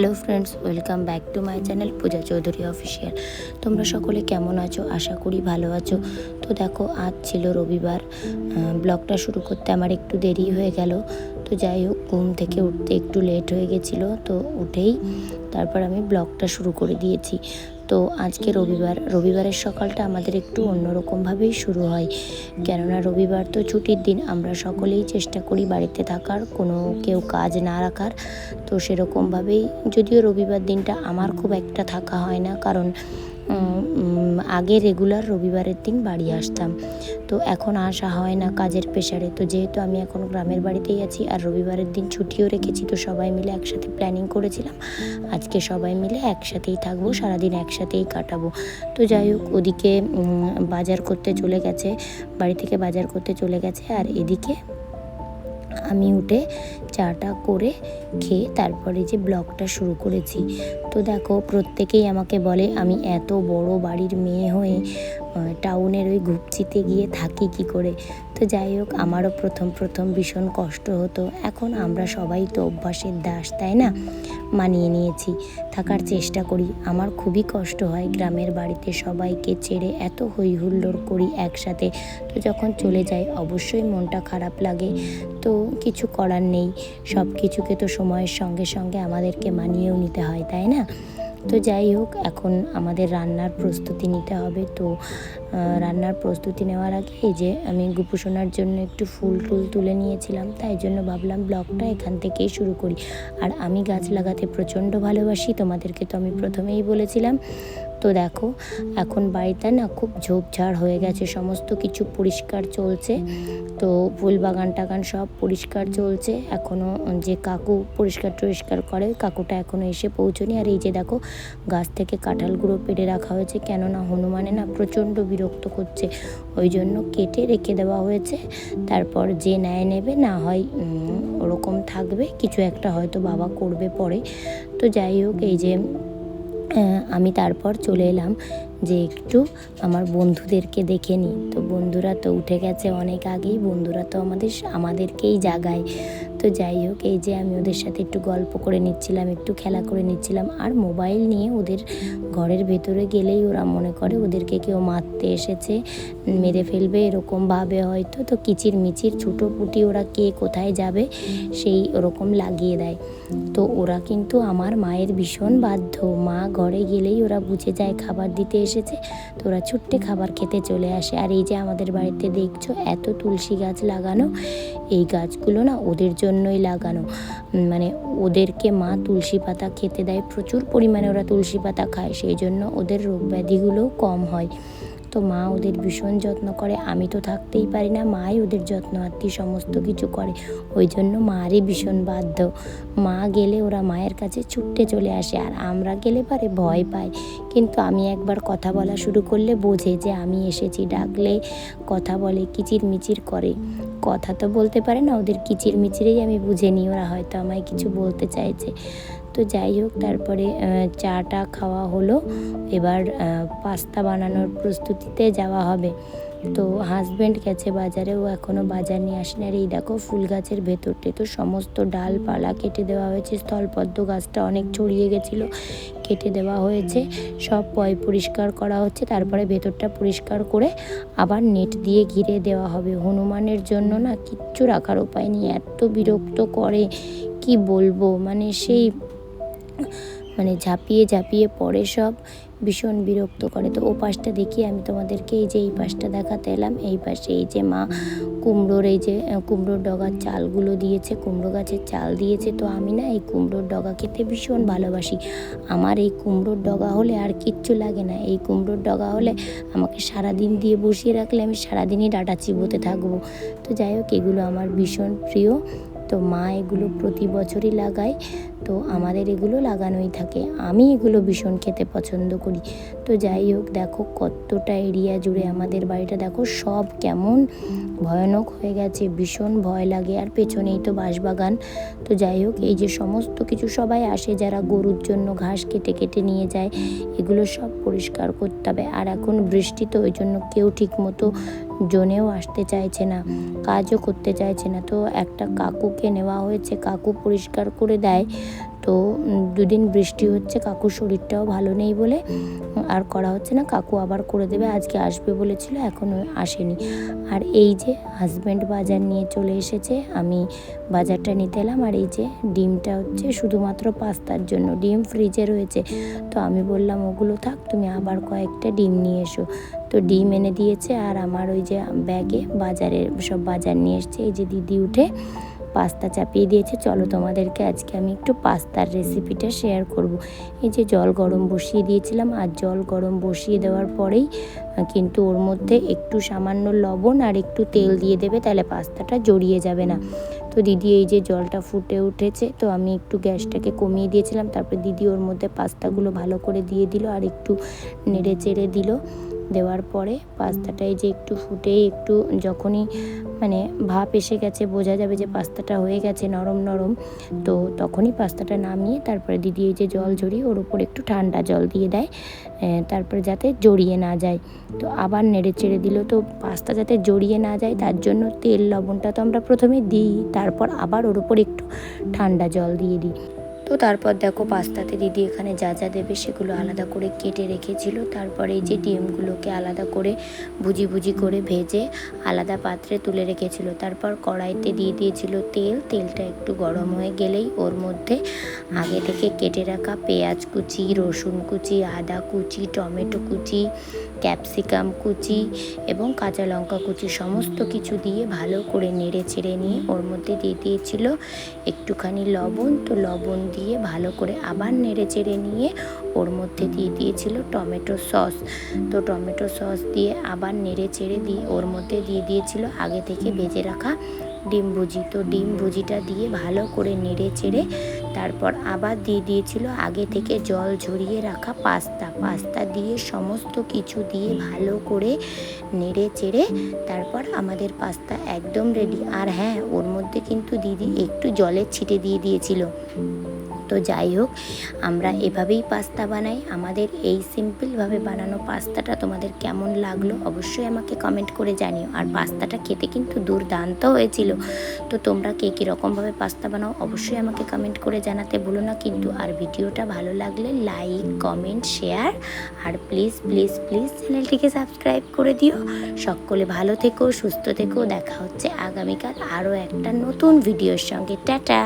Hello friends, welcome back to my channel Puja Chowdhury official. তোমরা সকলে কেমন আছো? আশা করি ভালো আছো। তো দেখো, আজ ছিল রবিবার। ব্লগটা শুরু করতে আমার একটু দেরি হয়ে গেল। তো যাই হোক, ঘুম থেকে উঠতে একটু লেট হয়ে গেছিল, তো উঠেই তারপর আমি ব্লগটা শুরু করে দিয়েছি। তো আজকে রবিবার, রবিবারের সকালটা আমাদের একটু অন্যরকমভাবেই শুরু হয়। কেননা রবিবার তো ছুটির দিন, আমরা সকলেই চেষ্টা করি বাড়িতে থাকার, কোনো কেউ কাজ না রাখার। তো সেরকমভাবেই, যদিও রবিবার দিনটা আমার খুব একটা থাকা হয় না, কারণ আগে রেগুলার রবিবারের দিন বাড়ি আসতাম। তো এখন আসা হয় না কাজের প্রেশারে তো যেহেতু আমি এখন গ্রামের বাড়িতেই আছি আর রবিবারের দিন ছুটিও রেখেছি, তো সবাই মিলে একসাথে প্ল্যানিং করেছিলাম। আজকে সবাই মিলে একসাথেই থাকব, সারাদিন একসাথেই কাটাবো। তো যাই হোক, ওদিকে বাজার করতে চলে গেছে, বাড়ি থেকে বাজার করতে চলে গেছে আর এদিকে আমি উঠে চাটা করে খেয়ে তারপরে যে ব্লগটা শুরু করেছি। তো দেখো, প্রত্যেকেই আমাকে বলে, আমি এত বড় বাড়ির মেয়ে হয়ে টাউনের ওই ঘুপচিতে গিয়ে থাকি কি করে? তো যাই হোক, আমারও প্রথম প্রথম ভীষণ কষ্ট হতো। এখন আমরা সবাই তো অভ্যাসের দাস, তাই না? মানিয়ে নিয়েছি। থাকার চেষ্টা করি। আমার খুবই কষ্ট হয় গ্রামের বাড়িতে সবাইকে ছেড়ে এত হই হুল্লোড় করি একসাথে। তো যখন চলে যাই, অবশ্যই মনটা খারাপ লাগে। তো কিছু করার নেই। সব কিছুকে তো সময়ের সঙ্গে সঙ্গে আমাদেরকে মানিয়েও নিতে হয়, তাই না? তো যাই হোক, এখন আমাদের রান্নার প্রস্তুতি নিতে হবে। তো রান্নার প্রস্তুতি নেওয়ার আগে এই যে আমি গুপুসোনার জন্য একটু ফুল টুল তুলে নিয়েছিলাম, তাই জন্য ভাবলাম ব্লগটা এখান থেকেই শুরু করি। আর আমি গাছ লাগাতে প্রচণ্ড ভালোবাসি, তোমাদেরকে তো আমি প্রথমেই বলেছিলাম। তো দেখো, এখন বাড়িতে না খুব ঝোপঝাড় হয়ে গেছে, সমস্ত কিছু পরিষ্কার চলছে। তো ফুল বাগান টাগান সব পরিষ্কার চলছে। এখনও যে কাকু পরিষ্কার টরিষ্কার করে, কাকুটা এখনও এসে পৌঁছনি আর এই যে দেখো, গাছ থেকে কাঁঠালগুলো পেড়ে রাখা হয়েছে, কেননা হনুমানে না প্রচণ্ড বিরক্ত করছে। ওই জন্য কেটে রেখে দেওয়া হয়েছে। তারপর যে নেয় নেবে, না হয় ওরকম থাকবে, কিছু একটা হয়তো বাবা করবে পরে। তো যাই হোক, এই যে আমি তারপর চলে এলাম যে একটু আমার বন্ধুদেরকে দেখে নিই। তো বন্ধুরা তো উঠে গেছে অনেক আগেই, বন্ধুরা তো আমাদের, আমাদেরকেই জাগায়। তো যাই হোক, এই যে আমি ওদের সাথে একটু গল্প করে নিচ্ছিলাম, একটু খেলা করে নিচ্ছিলাম, আর মোবাইল নিয়ে ওদের ঘরের ভেতরে গেলেই ওরা মনে করে ওদেরকে কেউ মারতে এসেছে, মেরে ফেলবে এরকম ভাবে হয়তো, তো কিচির মিচির ছোটো পুটি ওরা কে কোথায় যাবে সেই ওরকম লাগিয়ে দেয়। তো ওরা কিন্তু আমার মায়ের ভীষণ বাধ্য, মা ঘরে গেলেই ওরা বুঝে যায় খাবার দিতে এসেছে, তো ওরা ছুট্টে খাবার খেতে চলে আসে। আর এই যে আমাদের বাড়িতে দেখছ, এত তুলসী গাছ লাগানো, এই গাছগুলো না ওদের জন্যই লাগানো। মানে ওদেরকে মা তুলসী পাতা খেতে দেয়, প্রচুর পরিমাণে ওরা তুলসী পাতা খায়, সেই জন্য ওদের রোগ ব্যাধিগুলোও কম হয়। তো মা ওদের ভীষণ যত্ন করে। আমি তো থাকতেই পারি না, মাই ওদের যত্ন আত্মি সমস্ত কিছু করে। ওই জন্য মারই ভীষণ বাধ্য। মা গেলে ওরা মায়ের কাছে ছুটতে চলে আসে আর আমরা গেলে পারে ভয় পায় কিন্তু আমি একবার কথা বলা শুরু করলে বোঝে যে আমি এসেছি, ডাকলে কথা বলে কিচির মিচির করে। কথা তো বলতে পারে না, ওদের কিচির মিচিরেই আমি বুঝে নিই, ওরা হয়তো আমায় কিছু বলতে চাইছে। তো যাই হোক, তারপরে চাটা খাওয়া হলো। এবার পাস্তা বানানোর প্রস্তুতিতে যাওয়া হবে। তো হাজব্যান্ড গেছে বাজারে ও এখনও বাজার নিয়ে আসেনি। আর এই দেখো, ফুল গাছের ভেতরটি তো সমস্ত ডালপালা কেটে দেওয়া হয়েছে। স্থলপদ্ম গাছটা অনেক ছড়িয়ে গেছিল, কেটে দেওয়া হয়েছে। সব পয় পরিষ্কার করা হচ্ছে। তারপরে ভেতরটা পরিষ্কার করে আবার নেট দিয়ে ঘিরে দেওয়া হবে। হনুমানের জন্য না কিচ্ছু রাখার উপায় নেই। এত বিরক্ত করে, কি বলব? মানে সেই মানে ঝাঁপিয়ে ঝাঁপিয়ে পড়ে সব, ভীষণ বিরক্ত করে। তো ও পাশটা দেখি, আমি তোমাদেরকে এই যে এই পাশটা দেখাতে এলাম, এই পাশে এই যে মা কুমড়োর এই যে কুমড়োর ডগার চালগুলো দিয়েছে, কুমড়ো গাছের চাল দিয়েছে। তো আমি না এই কুমড়োর ডগা খেতে ভীষণ ভালোবাসি। আমার এই কুমড়োর ডগা হলে আর কিচ্ছু লাগে না। এই কুমড়োর ডগা হলে আমাকে সারাদিন দিয়ে বসিয়ে রাখলে আমি সারাদিনই ডাটা চিবোতে থাকব। তো যাই হোক, এগুলো আমার ভীষণ প্রিয়। তো মা এগুলো প্রতি বছরই লাগায়। তো আমাদের এগুলো লাগানোই থাকে। আমি এগুলো ভীষণ খেতে পছন্দ করি। তো যাই হোক, দেখো কতটা এরিয়া জুড়ে আমাদের বাড়িটা। দেখো সব কেমন ভয়ানক হয়ে গেছে, ভীষণ ভয় লাগে। আর পেছনেই তো বাঁশবাগান। তো যাই হোক, এই যে সমস্ত কিছু সবাই আসে, যারা গরুর জন্য ঘাস কেটে কেটে নিয়ে যায়, এগুলো সব পরিষ্কার করতে হবে। আর এখন বৃষ্টি তো ওই জন্য কেউ ঠিক মতো জোনেও আসতে চাইছে না, কাজও করতে চাইছে না। তো একটা কাকুকে নেওয়া হয়েছে, কাকু পরিষ্কার করে দেয়। তো দুদিন বৃষ্টি হচ্ছে, কাকুর শরীরটাও ভালো নেই বলে। আর করা হচ্ছে না, কাকু আবার করে দেবে, আজকে আসবে বলেছিল এখনও আসেনি। আর এই যে হাজব্যান্ড বাজার নিয়ে চলে এসেছে, আমি বাজারটা নিতে এলাম, আর এই যে ডিমটা হচ্ছে শুধুমাত্র পাস্তার জন্য, ডিম ফ্রিজে রয়েছে। তো আমি বললাম, ওগুলো থাক, তুমি আবার কয়েকটা ডিম নিয়ে এসো। তো ডিম এনে দিয়েছে, আর আমার ওই যে ব্যাগে বাজারের সব বাজার নিয়ে এসছে, এই যে দিদি উঠে। পাস্তা চাপিয়ে দিয়েছে। চলো তোমাদেরকে আজকে আমি একটু পাস্তার রেসিপিটা শেয়ার করব। এই যে জল গরম বসিয়ে দিয়েছিলাম আর জল গরম বসিয়ে দেওয়ার পরেই কিন্তু ওর মধ্যে একটু সামান্য লবণ আর একটু তেল দিয়ে দেবে, তাহলে পাস্তাটা জড়িয়ে যাবে না। তো দিদি এই যে জলটা ফুটে উঠেছে, তো আমি একটু গ্যাসটাকে কমিয়ে দিয়েছিলাম। তারপরে দিদি ওর মধ্যে পাস্তাগুলো ভালো করে দিয়ে দিল আর একটু নেড়ে চেড়ে দিল। দেওয়ার পরে পাস্তাটা এই যে একটু ফুটে, একটু যখনই মানে ভাপ এসে গেছে, বোঝা যাবে যে পাস্তাটা হয়ে গেছে নরম নরম। তো তখনই পাস্তাটা নামিয়ে তারপরে দিদি এই যে জল ঝরিয়ে ওর উপর একটু ঠান্ডা জল দিয়ে দেয় তারপরে যাতে জড়িয়ে না যায়। তো আবার নেড়ে চেড়ে দিল। তো পাস্তা যাতে জড়িয়ে না যায়, তার জন্য তেল, লবণটা তো আমরা প্রথমে দিই, তারপর আবার ওর উপর একটু ঠান্ডা জল দিয়ে দিই। তো তারপর দেখো পাস্তাতে দিদি এখানে যা যা দেবে সেগুলো আলাদা করে কেটে রেখেছিল। তারপরে এই যে ডিমগুলোকে আলাদা করে ভুজি ভুজি করে ভেজে আলাদা পাত্রে তুলে রেখেছিল। তারপর কড়াইতে দিয়ে দিয়েছিল তেল। তেলটা একটু গরম হয়ে গেলেই ওর মধ্যে আগে থেকে কেটে রাখা পেঁয়াজ কুচি, রসুন কুচি, আদা কুচি, টমেটো কুচি, ক্যাপসিকাম কুচি এবং কাঁচা লঙ্কা কুচি সমস্ত কিছু দিয়ে ভালো করে নেড়ে চেড়ে নিয়ে ওর মধ্যে দিয়ে দিয়েছিল একটুখানি লবণ। তো লবণ দিয়ে ভালো করে আবার নেড়ে চেড়ে নিয়ে ওর মধ্যে দিয়ে দিয়েছিল টমেটো সস। তো টমেটো সস দিয়ে আবার নেড়ে চেড়ে দিয়ে ওর মধ্যে দিয়ে দিয়েছিল আগে থেকে ভেজে রাখা ডিম ভুজি। তো ডিম ভুজিটা দিয়ে ভালো করে নেড়ে চেড়ে তারপর আবার দিয়ে দিয়েছিল আগে থেকে জল ঝরিয়ে রাখা পাস্তা। পাস্তা দিয়ে সমস্ত কিছু দিয়ে ভালো করে নেড়ে চেড়ে তারপর আমাদের পাস্তা একদম রেডি আর হ্যাঁ ওর মধ্যে কিন্তু দিদি একটু জলের ছিটে দিয়ে দিয়েছিল। তো যাই হোক, আমরা এভাবেই পাস্তা বানাই। আমাদের এই সিম্পলভাবে বানানো পাস্তাটা তোমাদের কেমন লাগল অবশ্যই আমাকে কমেন্ট করে জানিও। আর পাস্তাটা খেতে কিন্তু দুর্দান্ত হয়েছিল। তো তোমরা কে কীরকমভাবে পাস্তা বানাও অবশ্যই আমাকে কমেন্ট করে জানাতে ভুলো না। কিন্তু আর ভিডিওটা ভালো লাগলে লাইক কমেন্ট শেয়ার আর প্লিজ প্লিজ প্লিজ চ্যানেলটিকে সাবস্ক্রাইব করে দিও। সকলে ভালো থেকো, সুস্থ থেকো। দেখা হচ্ছে আগামীকাল আরও একটা নতুন ভিডিওর সঙ্গে। টাটা!